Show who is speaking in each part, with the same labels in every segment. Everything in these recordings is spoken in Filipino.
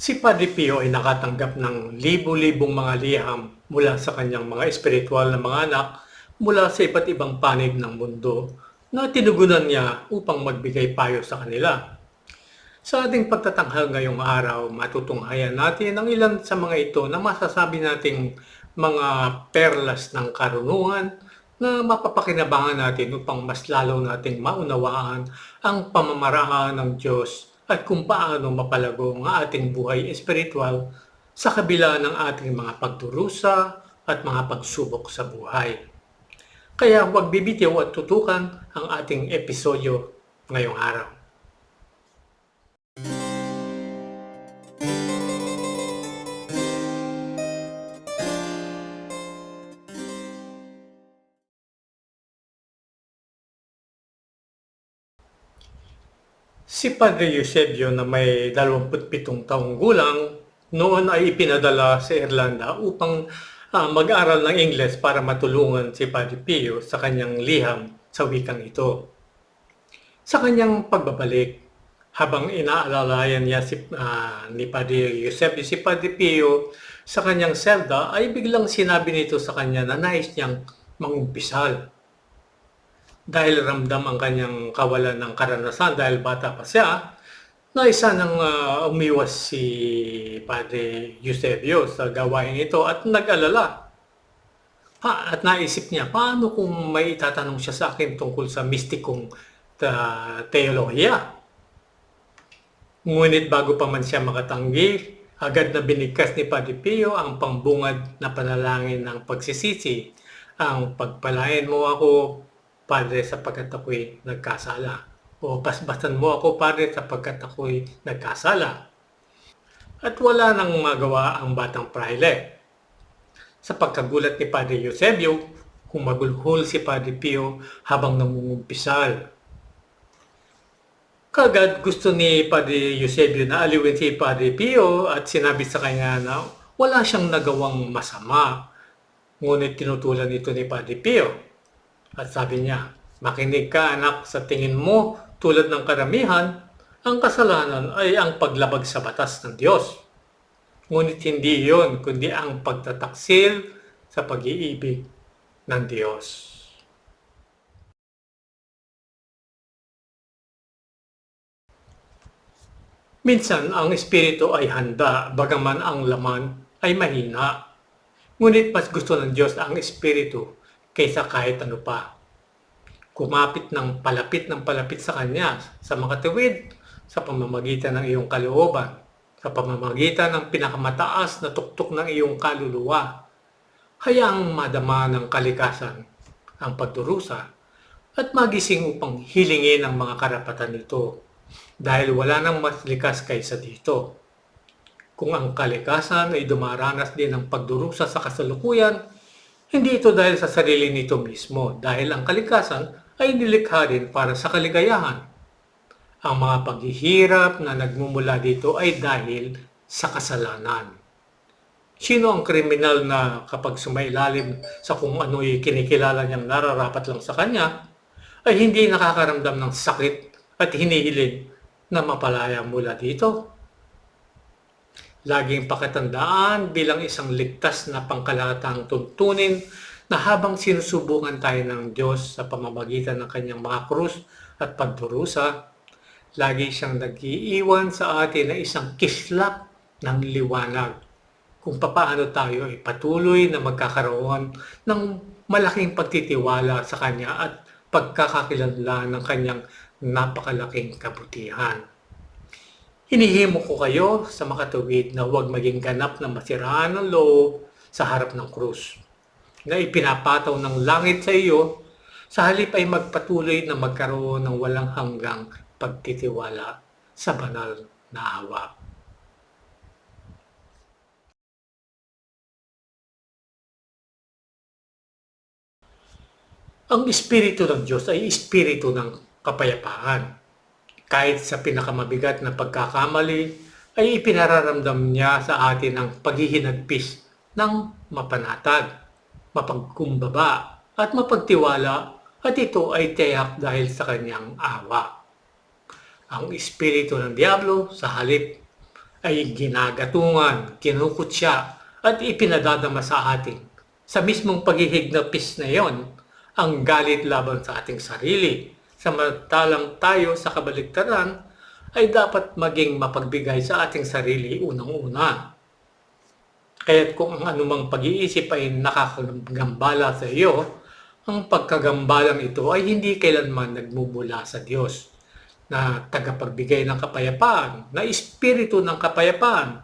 Speaker 1: Si Padre Pio ay nakatanggap ng libo-libong mga liham mula sa kanyang mga espiritual na mga anak mula sa iba't ibang panig ng mundo na tinugunan niya upang magbigay payo sa kanila. Sa ating pagtatanghal ngayong araw, matutunghayan natin ang ilan sa mga ito na masasabi nating mga perlas ng karunungan na mapapakinabangan natin upang mas lalo nating maunawaan ang pamamaraan ng Diyos at kung paano mapalago ang ating buhay espiritual sa kabila ng ating mga pagdurusa at mga pagsubok sa buhay. Kaya huwag bibitiw at tutukan ang ating episodyo ngayong araw. Si Padre Eusebio na may 27 taong gulang noon ay ipinadala sa Irlanda upang ah, mag-aral ng Ingles para matulungan si Padre Pio sa kanyang liham sa wikang ito. Sa kanyang pagbabalik, habang inaalalayan niya si, ah, ni Padre Eusebio si Padre Pio sa kanyang selda ay biglang sinabi nito sa kanya na nais niyang mangumpisal dahil ramdam ang kanyang kawalan ng karanasan dahil bata pa siya, na isa nang uh, umiwas si Padre Eusebio sa gawain ito at nag-alala. Pa, at naisip niya, paano kung may itatanong siya sa akin tungkol sa mistikong uh, teolohiya? Ngunit bago pa man siya makatanggi, agad na binigkas ni Padre Pio ang pangbungad na panalangin ng pagsisisi. Ang pagpalain mo ako, Padre, sapagkat ako'y nagkasala. O basbasan mo ako, Padre, sapagkat ako'y nagkasala. At wala nang magawa ang batang praile. Sa pagkagulat ni Padre Eusebio, kung magulhol si Padre Pio habang nangungumpisal. Kagad gusto ni Padre Eusebio na aliwin si Padre Pio at sinabi sa kanya na wala siyang nagawang masama. Ngunit tinutulan ito ni Padre Pio at sabi niya, makinig ka anak sa tingin mo tulad ng karamihan, ang kasalanan ay ang paglabag sa batas ng Diyos. Ngunit hindi yon kundi ang pagtataksil sa pag-iibig ng Diyos. Minsan, ang espiritu ay handa, bagaman ang laman ay mahina. Ngunit mas gusto ng Diyos ang espiritu kaysa kahit ano pa. Kumapit ng palapit ng palapit sa Kanya sa makatuwid sa pamamagitan ng iyong kalooban, sa pamamagitan ng pinakamataas na tuktok ng iyong kaluluwa. Hayaang madama ng kalikasan ang pagdurusa at magising upang hilingin ang mga karapatan nito dahil wala nang mas likas kaysa dito. Kung ang kalikasan ay dumaranas din ng pagdurusa sa kasalukuyan, hindi ito dahil sa sarili nito mismo, dahil ang kalikasan ay nilikha din para sa kaligayahan. Ang mga paghihirap na nagmumula dito ay dahil sa kasalanan. Sino ang kriminal na kapag sumailalim sa kung ano'y kinikilala niyang nararapat lang sa kanya, ay hindi nakakaramdam ng sakit at hinihiling na mapalaya mula dito? Laging pakatandaan bilang isang ligtas na pangkalatang tuntunin na habang sinusubukan tayo ng Diyos sa pamamagitan ng kanyang mga krus at pagdurusa, lagi siyang nag-iiwan sa atin na isang kislap ng liwanag kung papaano tayo ay patuloy na magkakaroon ng malaking pagtitiwala sa Kanya at pagkakakilanlan ng Kanyang napakalaking kabutihan. Hinihimo ko kayo sa makatuwid na huwag maging ganap na masiraan ng loob sa harap ng krus na ipinapataw ng langit sa iyo sa halip ay magpatuloy na magkaroon ng walang hanggang pagtitiwala sa banal na awa. Ang Espiritu ng Diyos ay Espiritu ng kapayapaan kahit sa pinakamabigat na pagkakamali, ay ipinararamdam niya sa atin ang paghihinagpis ng mapanatag, mapagkumbaba at mapagtiwala at ito ay tiyak dahil sa kanyang awa. Ang espiritu ng Diablo sa halip ay ginagatungan, kinukutya at ipinadadama sa atin. Sa mismong paghihignapis na yon, ang galit laban sa ating sarili. Samantalang tayo sa kabaliktaran ay dapat maging mapagbigay sa ating sarili unang-una. Kaya't kung ang anumang pag-iisip ay nakakagambala sa iyo, ang pagkagambalang ito ay hindi kailanman nagmumula sa Diyos na tagapagbigay ng kapayapaan, na espiritu ng kapayapaan.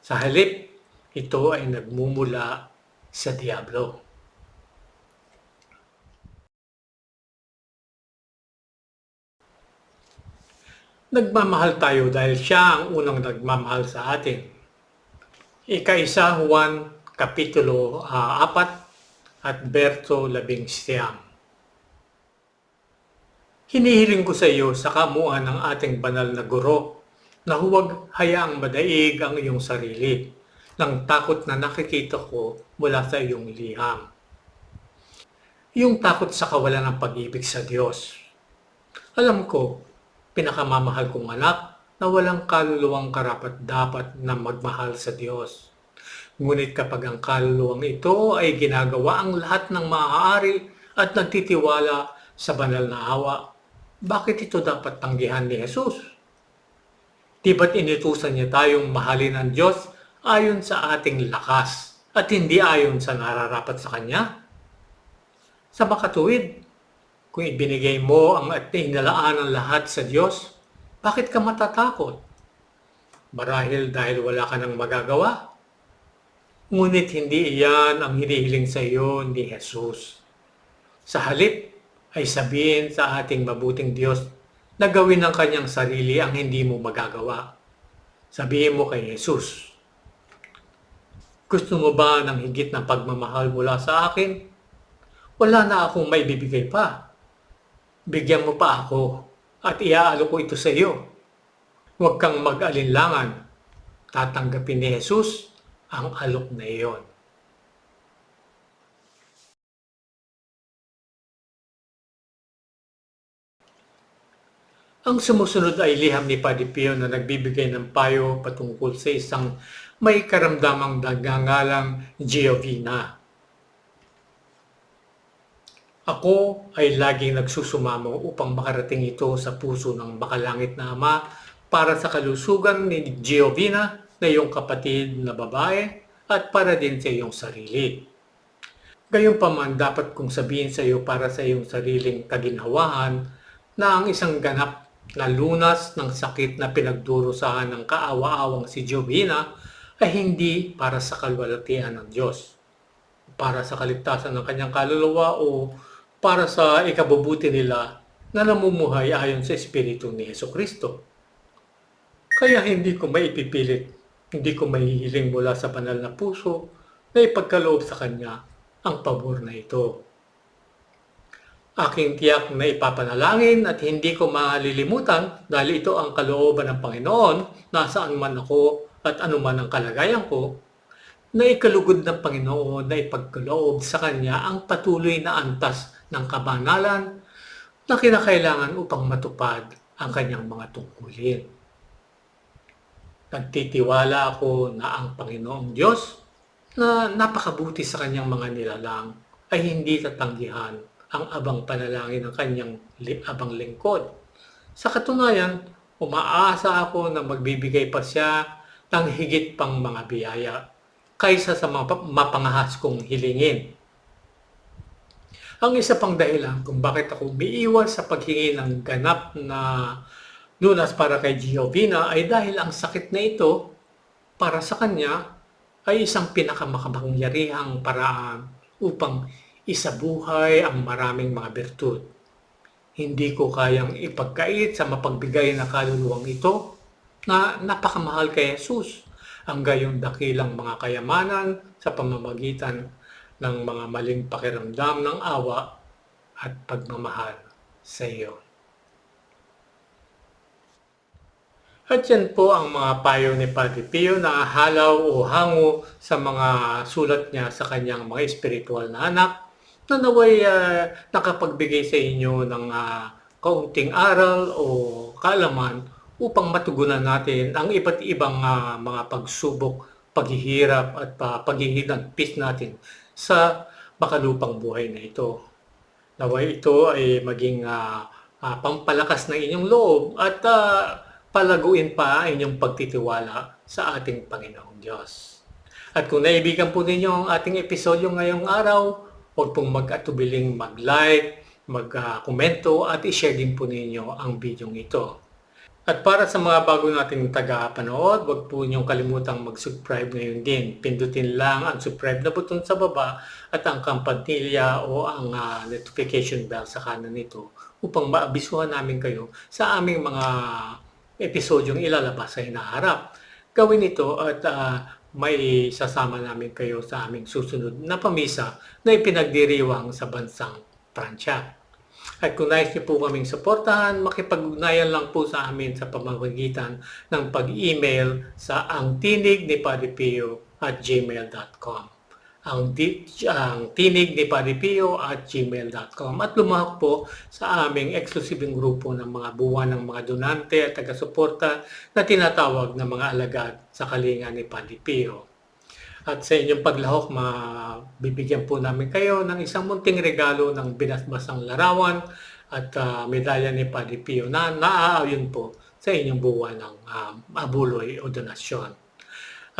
Speaker 1: Sa halip, ito ay nagmumula sa Diablo. Nagmamahal tayo dahil siya ang unang nagmamahal sa atin. Ika-isa Juan Kapitulo uh, 4 at Berto 11 Hinihiling ko sa iyo sa kamuan ng ating banal na guro na huwag hayaang madaig ang iyong sarili ng takot na nakikita ko mula sa iyong liham. Yung takot sa kawalan ng pag-ibig sa Diyos. Alam ko, pinakamamahal kong anak na walang kaluluwang karapat dapat na magmahal sa Diyos. Ngunit kapag ang kaluluwang ito ay ginagawa ang lahat ng maaari at nagtitiwala sa banal na awa, bakit ito dapat tanggihan ni Jesus? Di ba't inutusan niya tayong mahalin ng Diyos ayon sa ating lakas at hindi ayon sa nararapat sa Kanya? Sa makatuwid, kung ibinigay mo ang at inalaan ang lahat sa Diyos, bakit ka matatakot? Marahil dahil wala ka nang magagawa? Ngunit hindi iyan ang hinihiling sa iyo ni Jesus. Sa halip ay sabihin sa ating mabuting Diyos na gawin ng kanyang sarili ang hindi mo magagawa. Sabihin mo kay Jesus, Gusto mo ba ng higit na pagmamahal mula sa akin? Wala na akong maibibigay pa bigyan mo pa ako at iaalo ko ito sa iyo. Huwag kang mag-alinlangan. Tatanggapin ni Jesus ang alok na iyon. Ang sumusunod ay liham ni Padre Pio na nagbibigay ng payo patungkol sa isang may karamdamang dagangalang Giovina ako ay laging nagsusumamo upang makarating ito sa puso ng makalangit na Ama para sa kalusugan ni Giovina na iyong kapatid na babae at para din sa iyong sarili. Gayunpaman dapat kong sabihin sa iyo para sa iyong sariling kaginhawahan na ang isang ganap na lunas ng sakit na pinagdurusahan ng kaawa-awang si Giovina ay hindi para sa kalwalatian ng Diyos, para sa kaligtasan ng kanyang kaluluwa o para sa ikabubuti nila na namumuhay ayon sa Espiritu ni Yeso Kristo. Kaya hindi ko maipipilit, hindi ko mahihiling mula sa banal na puso na ipagkaloob sa Kanya ang pabor na ito. Aking tiyak na ipapanalangin at hindi ko malilimutan dahil ito ang kalooban ng Panginoon nasaan man ako at anuman ang kalagayan ko na ikalugod ng Panginoon na ipagkaloob sa Kanya ang patuloy na antas ng kabanalan na kinakailangan upang matupad ang kanyang mga tungkulin. Nagtitiwala ako na ang Panginoong Diyos na napakabuti sa kanyang mga nilalang ay hindi tatanggihan ang abang panalangin ng kanyang abang lingkod. Sa katunayan, umaasa ako na magbibigay pa siya ng higit pang mga biyaya kaysa sa mga mapangahas kong hilingin ang isa pang dahilan kung bakit ako umiiwas sa paghingi ng ganap na lunas para kay Giovina ay dahil ang sakit na ito para sa kanya ay isang pinakamakapangyarihang paraan upang isabuhay ang maraming mga bertud. Hindi ko kayang ipagkait sa mapagbigay na kaluluwang ito na napakamahal kay Jesus ang gayong dakilang mga kayamanan sa pamamagitan ng mga maling pakiramdam ng awa at pagmamahal sa iyo. At yan po ang mga payo ni Padre Pio na halaw o hango sa mga sulat niya sa kanyang mga espiritual na anak na naway uh, nakapagbigay sa inyo ng uh, kaunting aral o kaalaman upang matugunan natin ang iba't ibang ah, mga pagsubok, paghihirap at uh, paghihilagpis natin sa makalupang buhay na ito. Naway ito ay maging ah, ah, pampalakas ng inyong loob at ah, palaguin pa ang inyong pagtitiwala sa ating Panginoong Diyos. At kung naibigan po ninyo ang ating episodyo ngayong araw, huwag pong mag-atubiling mag-like, mag-komento at i-share din po ninyo ang video ito. At para sa mga bago nating taga-panood, huwag po niyong kalimutang mag-subscribe ngayon din. Pindutin lang ang subscribe na button sa baba at ang kampanilya o ang uh, notification bell sa kanan nito upang maabisuhan namin kayo sa aming mga episodyong ilalabas sa hinaharap. Gawin ito at uh, may sasama namin kayo sa aming susunod na pamisa na ipinagdiriwang sa bansang Pransya. At kung nais niyo po kaming suportahan, makipag-ugnayan lang po sa amin sa pamamagitan ng pag-email sa ang tinig ni Padipio at gmail.com ang, di, ang tinig ni Padipio at gmail.com at lumahok po sa aming eksklusibeng grupo ng mga buwan ng mga donante at taga-suporta na tinatawag na mga alagad sa kalinga ni Padipio. At sa inyong paglahok, mabibigyan po namin kayo ng isang munting regalo ng binasbasang larawan at uh, medalya ni Padre Pio na naaayon po sa inyong buwan ng um, abuloy o donasyon.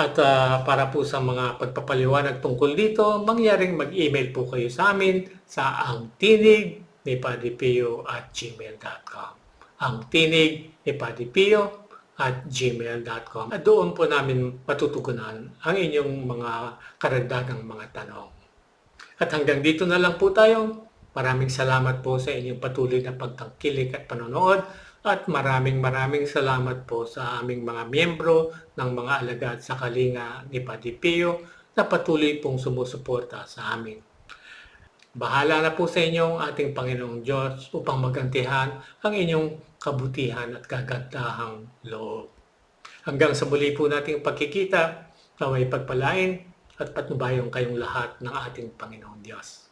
Speaker 1: At uh, para po sa mga pagpapaliwanag tungkol dito, mangyaring mag-email po kayo sa amin sa ang tinig ni Padre Pio at gmail.com. Ang tinig ni Padre Pio at gmail.com. At doon po namin matutugunan ang inyong mga karagdagang mga tanong. At hanggang dito na lang po tayo. Maraming salamat po sa inyong patuloy na pagtangkilik at panonood at maraming maraming salamat po sa aming mga miyembro ng mga alagad sa Kalinga ni Padipio na patuloy pong sumusuporta sa amin. Bahala na po sa inyo ang ating Panginoong Diyos upang magantihan ang inyong kabutihan at kagandahang loob. Hanggang sa muli po nating pagkikita, naway pagpalain at patnubayong kayong lahat ng ating Panginoong Diyos.